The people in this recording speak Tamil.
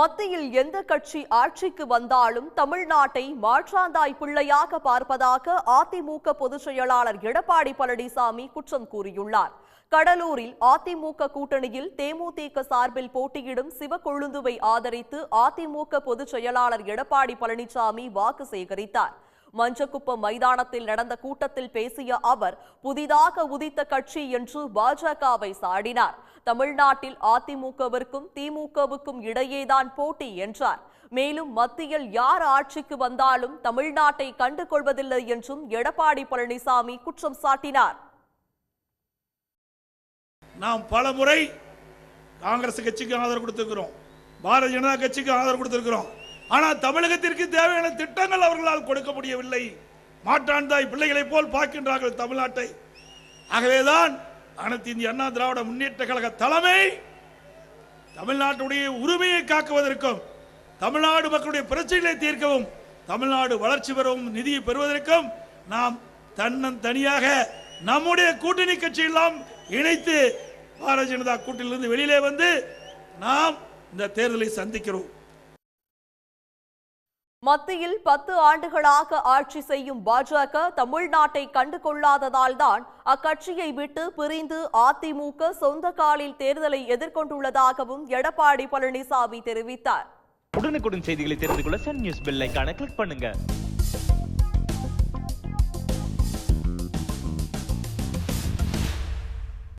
மத்தியில் எந்த கட்சி ஆட்சிக்கு வந்தாலும் தமிழ்நாட்டை மாற்றாந்தாய் பிள்ளையாக பார்ப்பதாக அதிமுக பொதுச் செயலாளர் எடப்பாடி பழனிசாமி குற்றம் கூறியுள்ளார். கடலூரில் அதிமுக கூட்டணியில் தேமுதிக சார்பில் போட்டியிடும் சிவக்கொழுந்துவை ஆதரித்து அதிமுக பொதுச் செயலாளர் எடப்பாடி பழனிசாமி வாக்கு சேகரித்தார். மஞ்சக்குப்பம் மைதானத்தில் நடந்த கூட்டத்தில் பேசிய அவர் புதிதாக உதித்த கட்சி என்று பாஜகவை சாடினார். தமிழ்நாட்டில் அதிமுகவிற்கும் திமுகவுக்கும் இடையேதான் போட்டி என்றார். மேலும் மத்தியில் யார் ஆட்சிக்கு வந்தாலும் தமிழ்நாட்டை கண்டுகொள்வதில்லை என்றும் எடப்பாடி பழனிசாமி குற்றம் சாட்டினார். நாம் பல முறை காங்கிரஸ் கட்சிக்கு ஆதரவு கொடுத்திருக்கிறோம். பாரதிய ஜனதா கட்சிக்கு ஆதரவு கொடுத்திருக்கிறோம். ஆனால் தமிழகத்திற்கு தேவையான திட்டங்கள் அவர்களால் கொடுக்க முடியவில்லை மாற்றாந்தாய் பிள்ளைகளைப் போல் பார்க்கின்றார்கள் தமிழ்நாட்டை. ஆகவேதான் அனைத்து இந்திய அண்ணா திராவிட முன்னேற்ற கழக தலைமை தமிழ்நாட்டுடைய உரிமையை காக்குவதற்கும் தமிழ்நாடு மக்களுடைய பிரச்சனைகளை தீர்க்கவும் தமிழ்நாடு வளர்ச்சி பெறவும் நிதியை பெறுவதற்கும் நாம் தன்னன் தனியாக நம்முடைய கூட்டணி கட்சியெல்லாம் இணைத்து பாரதிய ஜனதா கூட்டிலிருந்து வெளியிலே வந்து நாம் இந்த தேர்தலை சந்திக்கிறோம். மத்தியில் பத்து ஆண்டுகளாக ஆட்சி செய்யும் பாஜக தமிழ்நாட்டை கண்டு கொள்ளாததால் தான் அக்கட்சியை விட்டு பிரிந்து அதிமுக சொந்த காலில் தேர்தலை எதிர்கொண்டுள்ளதாகவும் எடப்பாடி பழனிசாமி தெரிவித்தார். உடனுக்குடன் செய்திகளை தெரிந்து கொள்ள சன் நியூஸ் பெல்லைக்கான கிளிக் பண்ணுங்க.